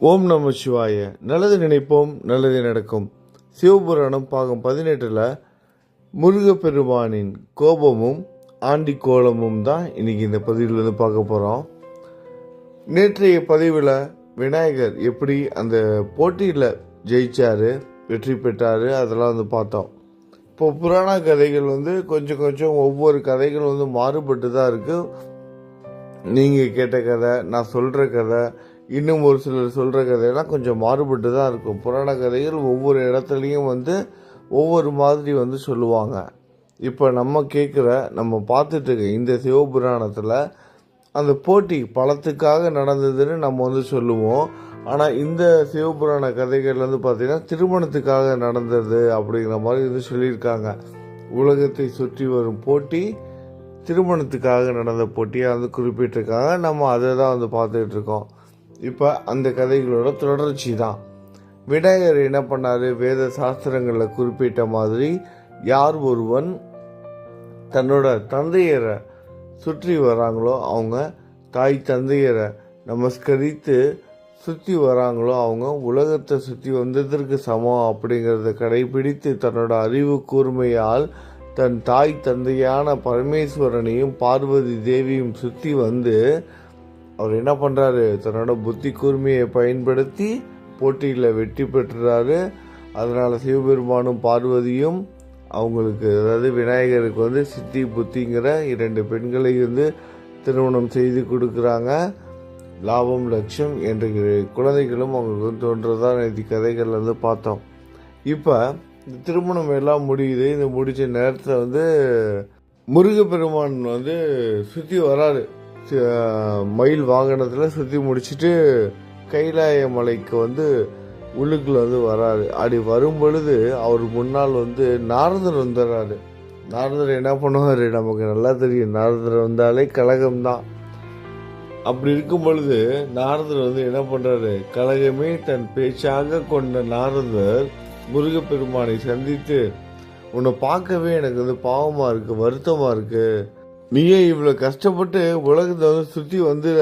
ஓம் நம சிவாய. நல்லது நினைப்போம் நல்லது நடக்கும். சிவபுராணம் பாகம் பதினெட்டில் முருகப்பெருமானின் கோபமும் ஆண்டி கோலமும் தான் இன்னைக்கு இந்த பதிவில் வந்து பார்க்க போகிறோம் நேற்றைய பதிவில் விநாயகர் எப்படி அந்த போட்டியில் ஜெயிச்சார் வெற்றி பெற்றார் அதெல்லாம் வந்து பார்த்தோம். இப்போ புராண கதைகள் வந்து கொஞ்சம் கொஞ்சம் ஒவ்வொரு கதைகள் வந்து மாறுபட்டு தான் இருக்குது நீங்கள் கேட்ட கதை நான் சொல்கிற கதை இன்னும் ஒரு சிலர் சொல்கிற கதையெல்லாம் கொஞ்சம் மாறுபட்டு தான் இருக்கும். புராண கதைகள் ஒவ்வொரு இடத்துலையும் வந்து ஒவ்வொரு மாதிரி வந்து சொல்லுவாங்க. இப்போ நம்ம கேட்குற நம்ம பார்த்துட்டு இந்த சிவபுராணத்தில் அந்த போட்டி பழத்துக்காக நடந்ததுன்னு நம்ம வந்து சொல்லுவோம். ஆனால் இந்த சிவபுராண கதைகள் வந்து பார்த்திங்கன்னா திருமணத்துக்காக நடந்தது அப்படிங்கிற மாதிரி வந்து சொல்லியிருக்காங்க. உலகத்தை சுற்றி வரும் போட்டி திருமணத்துக்காக நடந்த போட்டியை வந்து குறிப்பிட்டிருக்காங்க. நம்ம அதை தான் வந்து பார்த்துக்கிட்டு இருக்கோம். இப்போ அந்த கதைகளோட தொடர்ச்சி தான் விநாயகர் என்ன பண்ணார்? வேத சாஸ்திரங்களில் குறிப்பிட்ட மாதிரி யார் ஒருவன் தன்னோட தந்தையரை சுற்றி வராங்களோ அவங்க தாய் தந்தையரை நமஸ்கரித்து சுற்றி வராங்களோ அவங்க உலகத்தை சுற்றி வந்ததற்கு சமம் அப்படிங்கிறத கடைபிடித்து தன்னோட அறிவு கூர்மையால் தன் தாய் தந்தையான பரமேஸ்வரனையும் பார்வதி தேவியும் சுற்றி வந்து அவர் என்ன பண்ணுறாரு தன்னோட புத்தி கூர்மையை பயன்படுத்தி போட்டியில் வெற்றி பெற்றுறாரு. அதனால் சிவபெருமானும் பார்வதியும் அவங்களுக்கு அதாவது விநாயகருக்கு வந்து சித்தி புத்திங்கிற இரண்டு பெண்களை வந்து திருமணம் செய்து கொடுக்குறாங்க. லாபம் லட்சம் என்ற குழந்தைகளும் அவங்களுக்கு தோன்றதா நேற்று கதைகள் வந்து பார்த்தோம். இப்போ இந்த திருமணம் எல்லாம் முடியுது. இந்த முடித்த நேரத்தில் வந்து முருகப்பெருமான் வந்து சுற்றி வராரு. மயில் வாகனத்தில் சுற்றி முடிச்சிட்டு கைலாய மலைக்கு வந்து உள்ளுக்குள்ள வந்து வராரு. அப்படி வரும் பொழுது அவர் முன்னால் வந்து நாரதர் வந்துடுறாரு நாரதர் என்ன பண்ணுவார்? நமக்கு நல்லா தெரியும். நாரதர் வந்தாலே கழகம்தான் அப்படி இருக்கும் பொழுது நாரதர் வந்து என்ன பண்ணுறாரு கழகமே தன் பேச்சாக கொண்ட நாரதர் முருகப்பெருமானை சந்தித்து உன்னை பார்க்கவே எனக்கு வந்து பாவமாக இருக்குது வருத்தமாக இருக்குது நீயே இவ்வளோ கஷ்டப்பட்டு உலகத்தை வந்து சுற்றி வந்துட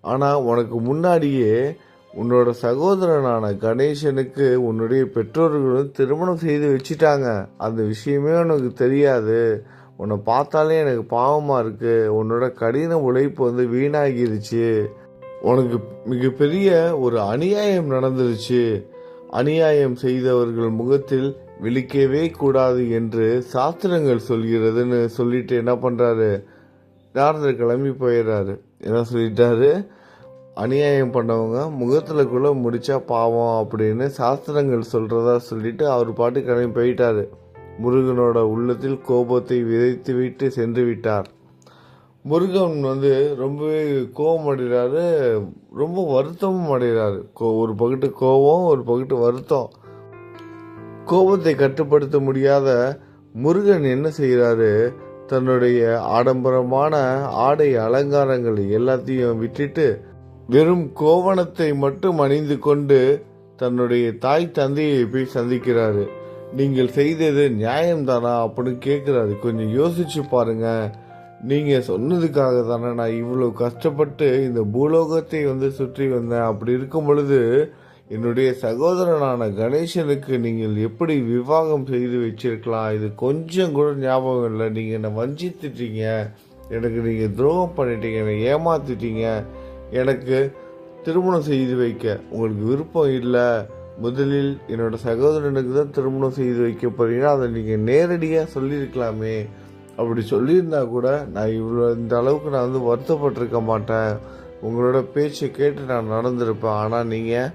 ஆனால் உனக்கு முன்னாடியே உன்னோட சகோதரனான கணேசனுக்கு உன்னுடைய பெற்றோர்களும் திருமணம் செய்து வச்சிட்டாங்க. அந்த விஷயமே உனக்கு தெரியாது. உன்னை பார்த்தாலே எனக்கு பாவமாக இருக்கு. உன்னோட கடின உழைப்பு வந்து வீணாகிருச்சு. உனக்கு மிகப்பெரிய ஒரு அநியாயம் நடந்துருச்சு. அநியாயம் செய்தவர்கள் முகத்தில் விழிக்கவே கூடாது என்று சாஸ்திரங்கள் சொல்கிறதுன்னு சொல்லிட்டு என்ன பண்ணுறாரு நாரதர் கிளம்பி போயிடுறாரு. என்ன சொல்லிட்டாரு? அநியாயம் பண்ணவங்க முகத்தில் கூட முடித்தா பாவம் அப்படின்னு சாஸ்திரங்கள் சொல்கிறதா சொல்லிட்டு அவர் பாட்டு கிளம்பி போயிட்டார். முருகனோட உள்ளத்தில் கோபத்தை விதைத்து விட்டு சென்று விட்டார். முருகன் வந்து ரொம்பவே கோபம் அடைகிறாரு. ரொம்ப வருத்தமும் அடைகிறாரு. கோ- ஒரு பக்கத்து கோபம் ஒரு பக்கத்து வருத்தம். கோபத்தை கட்டுப்படுத்த முடியாத முருகன் என்ன செய்கிறாரு? தன்னுடைய ஆடம்பரமான ஆடை அலங்காரங்கள் எல்லாத்தையும் விட்டுட்டு வெறும் கோவணத்தை மட்டும் அணிந்து கொண்டு தன்னுடைய தாய் தந்தையை போய் சந்திக்கிறாரு. நீங்கள் செய்தது நியாயம்தானா அப்படின்னு கேட்குறாரு கொஞ்சம் யோசிச்சு பாருங்க. நீங்கள் சொன்னதுக்காக தானே நான் இவ்வளோ கஷ்டப்பட்டு இந்த பூலோகத்தை வந்து சுற்றி வந்தேன். அப்படி இருக்கும் பொழுது என்னுடைய சகோதரனான கணேசனுக்கு நீங்கள் எப்படி விவாகம் செய்து வச்சிருக்கலாம்? இது கொஞ்சம் கூட ஞாபகம் இல்லை. நீங்கள் என்னை வஞ்சித்துட்டீங்க. எனக்கு நீங்கள் துரோகம் பண்ணிட்டீங்க. என்னை ஏமாத்திட்டீங்க. எனக்கு திருமணம் செய்து வைக்க உங்களுக்கு விருப்பம் இல்லை. முதலில் என்னோட சகோதரனுக்கு தான் திருமணம் செய்து வைக்க போகிறீங்கன்னா அதை நீங்கள் நேரடியாக சொல்லியிருக்கலாமே. அப்படி சொல்லியிருந்தா கூட நான் இவ்வளோ இந்த அளவுக்கு நான் வந்து வருத்தப்பட்டிருக்க மாட்டேன். உங்களோட பேச்சை கேட்டு நான் நடந்திருப்பேன். ஆனால் நீங்கள்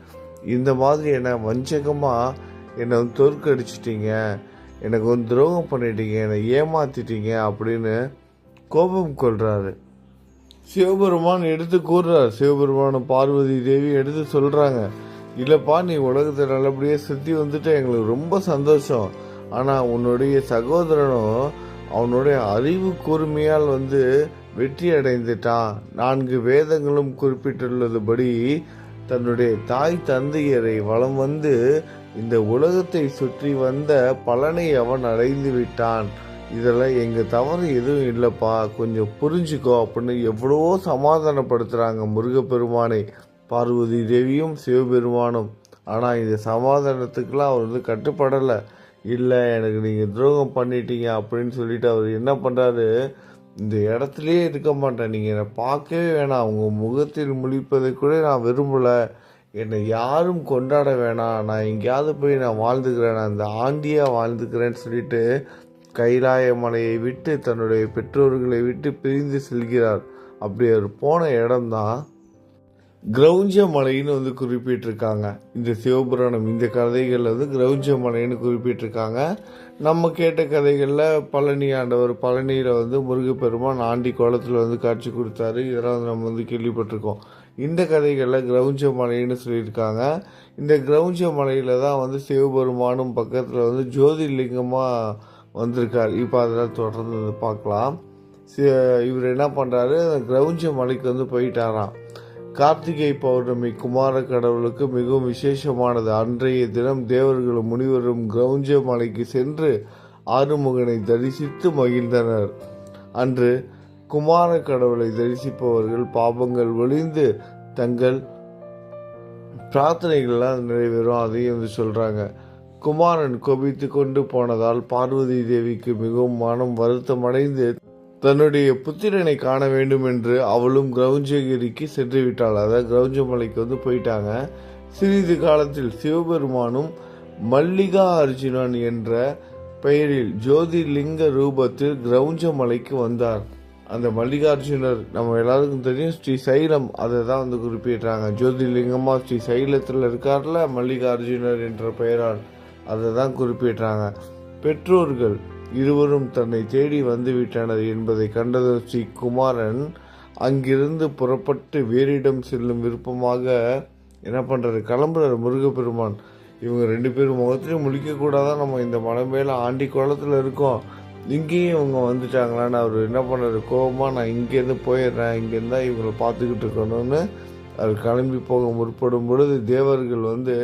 இந்த மாதிரி என்னை வஞ்சகமாக என்னை வந்து தோற்கடிச்சிட்டீங்க எனக்கு வந்து துரோகம் பண்ணிட்டீங்க என்னை ஏமாத்திட்டீங்க அப்படின்னு கோபம் கொள்கிறாரு சிவபெருமான் எடுத்து கூறுறார். சிவபெருமான பார்வதி தேவி எடுத்து சொல்கிறாங்க இல்லைப்பா நீ உலகத்தை நல்லபடியாக சுற்றி வந்துட்டு எங்களுக்கு ரொம்ப சந்தோஷம். ஆனால் உன்னுடைய சகோதரனும் அவனுடைய அறிவு கூர்மையால் வந்து வெற்றி அடைந்துட்டான். நான்கு வேதங்களும் குறிப்பிட்டுள்ளதுபடி தன்னுடைய தாய் தந்தையரை வளம் வந்து இந்த உலகத்தை சுற்றி வந்த பலனை அவன் அடைந்து விட்டான். இதில் எங்கள் தவறு எதுவும் இல்லைப்பா. கொஞ்சம் புரிஞ்சுக்கோ அப்படின்னு எவ்வளவோ சமாதானப்படுத்துகிறாங்க முருகப்பெருமானை. பார்வதி தேவியும் சிவபெருமானும். ஆனால் இந்த சமாதானத்துக்கெலாம் அவர் வந்து கட்டுப்படலை. இல்லை எனக்கு நீங்கள் துரோகம் பண்ணிட்டீங்க அப்படின்னு சொல்லிட்டு அவர் என்ன பண்ணுறாரு இந்த இடத்துலையே இருக்க மாட்டேன். நீங்கள் என்னை பார்க்கவே வேணாம். உங்கள் முகத்தில் முழிப்பதை கூட நான் விரும்பலை. என்னை யாரும் கொண்டாட வேணாம். நான் எங்கேயாவது போய் நான் வாழ்ந்துக்கிறேன். நான் இந்த ஆண்டியாக வாழ்ந்துக்கிறேன்னு சொல்லிட்டு கைலாய மலையை விட்டு தன்னுடைய பெற்றோர்களை விட்டு பிரிந்து செல்கிறார். அப்படி அவர் போன இடம்தான் கிரௌஞ்ச மலைன்னு வந்து குறிப்பிட்டிருக்காங்க. இந்த சிவபுராணம் இந்த கதைகள் வந்து கிரௌஞ்ச மலைன்னு குறிப்பிட்டிருக்காங்க. நம்ம கேட்ட கதைகளில் பழனி ஆண்டவர் பழனியில் வந்து முருகப்பெருமான் ஆண்டி கோலத்தில் வந்து காட்சி கொடுத்தாரு. இதெல்லாம் வந்து நம்ம வந்து கேள்விப்பட்டிருக்கோம். இந்த கதைகளில் கிரௌஞ்ச மலைன்னு சொல்லியிருக்காங்க. இந்த கிரௌஞ்ச மலையில் தான் வந்து சிவபெருமானும் பக்கத்தில் வந்து ஜோதிர்லிங்கமாக வந்திருக்கார். இப்போ அதெல்லாம் தொடர்ந்து பார்க்கலாம். சி- இவர் என்ன பண்ணுறாரு கிரௌஞ்ச மலைக்கு வந்து போயிட்டாராம். கார்த்திகை பௌர்ணமி குமார கடவுளுக்கு மிகவும் விசேஷமானது. அன்றைய தினம் தேவர்களும் முனிவரும் கிரௌஞ்ச மலைக்கு சென்று ஆறுமுகனை தரிசித்து மகிழ்ந்தனர். அன்று குமார கடவுளை தரிசிப்பவர்கள் பாபங்கள் ஒளிந்து தங்கள் பிரார்த்தனைகள்லாம் நிறைவேறும் அதையும் வந்து சொல்கிறாங்க குமாரன் கோபித்து கொண்டு போனதால் பார்வதி தேவிக்கு மிகவும் மனம் வருத்தமடைந்து தன்னுடைய புத்திரனை காண வேண்டும் என்று அவளும் கிரௌஞ்சகிரிக்கு சென்று விட்டாள் அதாவது கிரௌஞ்ச மலைக்கு வந்து போயிட்டாங்க. சிறிது காலத்தில் சிவபெருமானும் மல்லிகா அர்ஜுனன் என்ற பெயரில் ஜோதிர்லிங்க ரூபத்தில் கிரௌஞ்ச மலைக்கு வந்தார். அந்த மல்லிகார்ஜுனர் நம்ம எல்லாருக்கும் தெரியும் ஸ்ரீ சைலம் அதை தான் வந்து குறிப்பிடுறாங்க. ஜோதிர்லிங்கமா ஸ்ரீ சைலத்தில் இருக்கார்ல மல்லிகார்ஜுனர் என்ற பெயரால் அதை தான் குறிப்பிடுறாங்க. பெற்றோர்கள் இருவரும் தன்னை தேடி வந்துவிட்டனர் என்பதை கண்டது ஸ்ரீ குமாரன் அங்கிருந்து புறப்பட்டு வேறிடம் செல்லும் விருப்பமாக என்ன பண்ணுறாரு கிளம்புறாரு முருகப்பெருமான். இவங்க ரெண்டு பேரும் முகத்திலையும் முழிக்கக்கூடாதான் நம்ம இந்த மலை மேலே ஆண்டி குளத்தில் இருக்கோம். இங்கேயும் இவங்க வந்துட்டாங்களான்னு அவர் என்ன பண்ணுறாரு கோபமாக நான் இங்கேருந்து போயிடுறேன். இங்கேருந்து தான் இவங்களை பார்த்துக்கிட்டு இருக்கணும்னு அவர் கிளம்பி போக முற்படும் பொழுது தேவர்கள் வந்து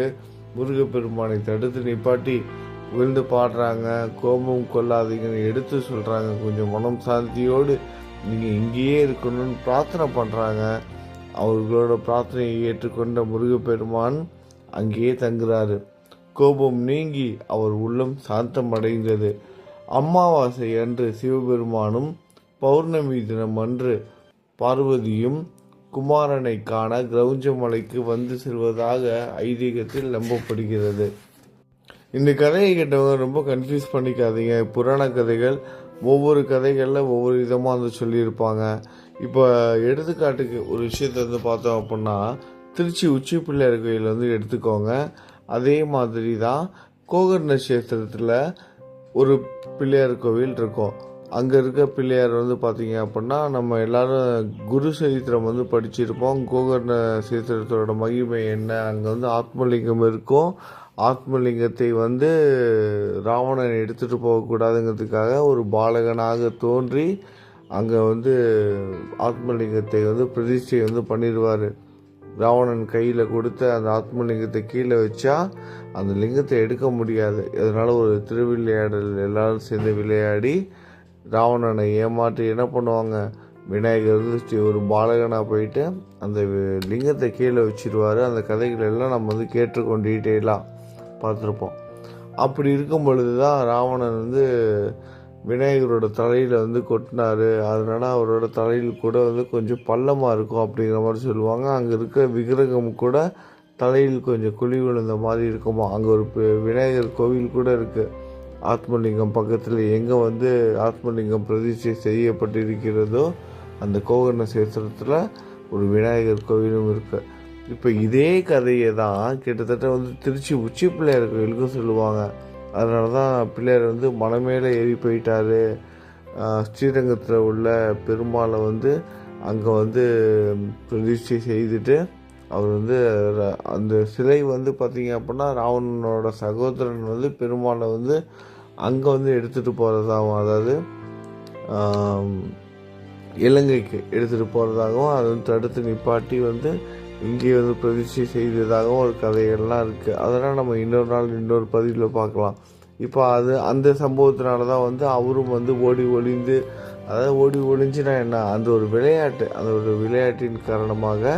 முருகப்பெருமானை தடுத்து நிப்பாட்டி விழுந்து பாடுறாங்க கோபம் கொள்ளாதீங்கன்னு எடுத்து சொல்கிறாங்க கொஞ்சம் மனம் சாந்தியோடு நீங்கள் இங்கேயே இருக்கணும்னு பிரார்த்தனை பண்ணுறாங்க அவர்களோட பிரார்த்தனையை ஏற்றுக்கொண்ட முருகப்பெருமான் அங்கேயே தங்குறாரு. கோபம் நீங்கி அவர் உள்ளம் சாந்தம் அடைந்தது அமாவாசை அன்று சிவபெருமானும் பௌர்ணமி தினம் அன்று பார்வதியும் குமாரனை காண கிரௌஞ்ச மலைக்கு வந்து செல்வதாக ஐதீகத்தில் நம்பப்படுகிறது. இந்த கதையை கேட்டவங்க ரொம்ப கன்ஃபியூஸ் பண்ணிக்காதீங்க. புராண கதைகள் ஒவ்வொரு கதைகளில் ஒவ்வொரு விதமாக வந்து சொல்லியிருப்பாங்க. இப்போ எடுத்துக்காட்டுக்கு ஒரு விஷயத்தை வந்து பார்த்தோம் அப்படின்னா திருச்சி உச்சி பிள்ளையார் கோயில் வந்து எடுத்துக்கோங்க. அதே மாதிரி தான் கோகர்ண கஷேத்திரத்தில் ஒரு பிள்ளையார் கோவில் இருக்கும். அங்கே இருக்க பிள்ளையார் வந்து பார்த்தீங்க அப்படின்னா நம்ம எல்லாரும் குரு சரித்திரம் வந்து படிச்சிருப்போம். கோகர்ண சரித்திரத்தோட மகிமை என்ன? அங்கே வந்து ஆத்மலிங்கம் இருக்கும். ஆத்மலிங்கத்தை வந்து ராவணன் எடுத்துகிட்டு போகக்கூடாதுங்கிறதுக்காக ஒரு பாலகனாக தோன்றி அங்கே வந்து ஆத்மலிங்கத்தை வந்து பிரதிஷ்டை வந்து பண்ணிடுவார். ராவணன் கையில் கொடுத்த அந்த ஆத்மலிங்கத்தை கீழே வச்சா அந்த லிங்கத்தை எடுக்க முடியாது. அதனால் ஒரு திருவிளையாடல் எல்லாரும் சேர்ந்து விளையாடி ராவணனை ஏமாற்றி என்ன பண்ணுவாங்க? விநாயகர் வந்து ஸ்ரீ- ஒரு பாலகனாக போயிட்டு அந்த லிங்கத்தை கீழே வச்சிருவாரு. அந்த கதைகள் எல்லாம் நம்ம வந்து கேட்டிருக்கோம் டீட்டெயிலாக பார்த்துருப்போம். அப்படி இருக்கும் பொழுது தான் ராவணன் வந்து விநாயகரோட தலையில் வந்து கொட்டினாரு. அதனால அவரோட தலையில் கூட வந்து கொஞ்சம் பள்ளமாக இருக்கும் அப்படிங்கிற மாதிரி சொல்லுவாங்க. அங்கே இருக்கிற விக்கிரகம் கூட தலையில் கொஞ்சம் குழி விழுந்த மாதிரி இருக்குமா? அங்கே ஒரு பெ- விநாயகர் கோவில் கூட இருக்குது ஆத்மலிங்கம் பக்கத்தில் எங்கே வந்து ஆத்மலிங்கம் பிரதிஷ்டை செய்யப்பட்டிருக்கிறதோ அந்த கோகர்ண சேத்திரத்தில் ஒரு விநாயகர் கோவிலும் இருக்குது இப்போ இதே கதையை தான் கிட்டத்தட்ட வந்து திருச்சி உச்சி பிள்ளையார் கோயிலுக்கும் சொல்லுவாங்க. அதனால தான் பிள்ளையார் வந்து மலை ஏறி போயிட்டார். ஸ்ரீரங்கத்தில் உள்ள பெருமாளை வந்து அங்கே வந்து பிரதிஷ்டை செய்துட்டு அவர் வந்து அந்த சிலை வந்து பார்த்தீங்க அப்படின்னா ராவணனோட சகோதரன் வந்து பெருமாளை வந்து அங்கே வந்து எடுத்துகிட்டு போகிறதாகவும் அதாவது இலங்கைக்கு எடுத்துகிட்டு போகிறதாகவும் அதை வந்து தடுத்து நிப்பாட்டி வந்து இங்கே வந்து பிரதிஷ்டை செய்ததாகவும் ஒரு கதைகள்லாம் இருக்குது அதெல்லாம் நம்ம இன்னொரு நாள் இன்னொரு பதிவில் பார்க்கலாம். இப்போ அது அந்த சம்பவத்தினால தான் வந்து அவரும் வந்து ஓடி ஒளிந்து அதாவது ஓடி ஒளிஞ்சுனா என்ன? அந்த ஒரு விளையாட்டு அந்த ஒரு விளையாட்டின் காரணமாக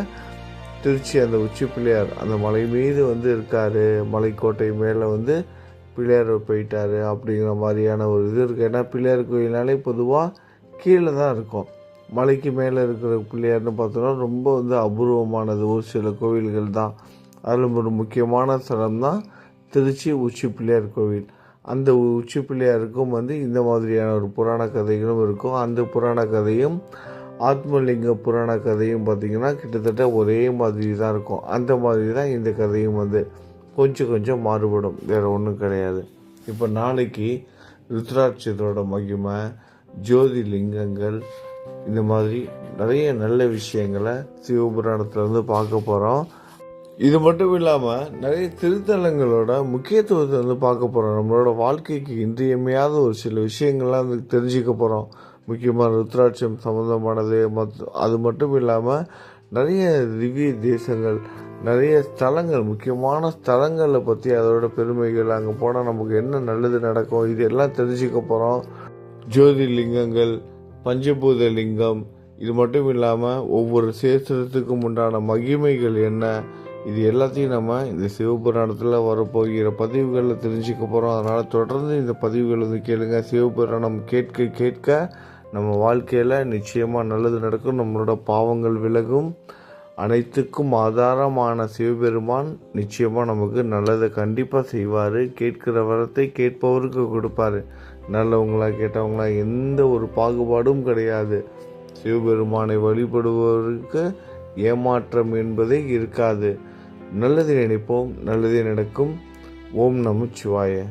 திருச்சி அந்த உச்சி பிள்ளையார் அந்த மலை மீது வந்து இருக்காரு. மலைக்கோட்டை மேலே வந்து பிள்ளையார் போயிட்டார் அப்படிங்கிற மாதிரியான ஒரு இது இருக்குது ஏன்னா பிள்ளையார் கோயில்னாலே பொதுவாக கீழே தான் இருக்கும். மலைக்கு மேலே இருக்கிற பிள்ளையார்னு பார்த்தோன்னா ரொம்ப வந்து அபூர்வமானது. ஒரு சில கோவில்கள் தான். அதில் ஒரு முக்கியமான ஸ்தலம் தான் திருச்சி உச்சி பிள்ளையார் கோவில். அந்த உச்சி பிள்ளையாருக்கும் வந்து இந்த மாதிரியான ஒரு புராண கதைகளும் இருக்கும். அந்த புராண கதையும் ஆத்மலிங்க புராண கதையும் பார்த்திங்கன்னா கிட்டத்தட்ட ஒரே மாதிரி தான் இருக்கும். அந்த மாதிரி தான் இந்த கதையும் வந்து கொஞ்சம் கொஞ்சம் மாறுபடும். வேறு ஒன்றும் கிடையாது. இப்போ நாளைக்கு ருத்ராட்சத்தோட மகிமை ஜோதி லிங்கங்கள் இந்த மாதிரி நிறைய நல்ல விஷயங்களை சிவபுராணத்துலேருந்து பார்க்க போகிறோம் இது மட்டும் இல்லாமல் நிறைய திருத்தலங்களோட முக்கியத்துவத்தை வந்து பார்க்க போகிறோம் நம்மளோட வாழ்க்கைக்கு இன்றியமையாத ஒரு சில விஷயங்கள்லாம் வந்து தெரிஞ்சுக்க போகிறோம் முக்கியமாக ருத்ராட்சம் சம்மந்தமானது மத் அது மட்டும் இல்லாமல் நிறைய திவ்ய தேசங்கள் நிறைய ஸ்தலங்கள் முக்கியமான ஸ்தலங்களை பற்றி அதோட பெருமைகள் அங்கே போனால் நமக்கு என்ன நல்லது நடக்கும் இது எல்லாம் தெரிஞ்சுக்க போகிறோம் ஜோதிர்லிங்கங்கள் பஞ்சபூத லிங்கம் இது மட்டும் இல்லாமல் ஒவ்வொரு சேஸ்திரத்துக்கும் உண்டான மகிமைகள் என்ன? இது எல்லாத்தையும் நம்ம இந்த சிவபுராணத்தில் வரப்போகிற பதிவுகளில் தெரிஞ்சுக்க போகிறோம் அதனால் தொடர்ந்து இந்த பதிவுகள் வந்து கேளுங்க. சிவபுராணம் கேட்க கேட்க நம்ம வாழ்க்கையில் நிச்சயமாக நல்லது நடக்கும். நம்மளோட பாவங்கள் விலகும். அனைத்துக்கும் ஆதாரமான சிவபெருமான் நிச்சயமாக நமக்கு நல்லதை கண்டிப்பாக செய்வார். கேட்கிற வரத்தை கேட்பவருக்கு கொடுப்பாரு. நல்லவங்களா கேட்டவங்களா எந்த ஒரு பாகுபாடும் கிடையாது. சிவபெருமானை வழிபடுபவருக்கு ஏமாற்றம் என்பதே இருக்காது. நல்லதை நினைப்போம் நல்லதே நடக்கும். ஓம் நம சிவாய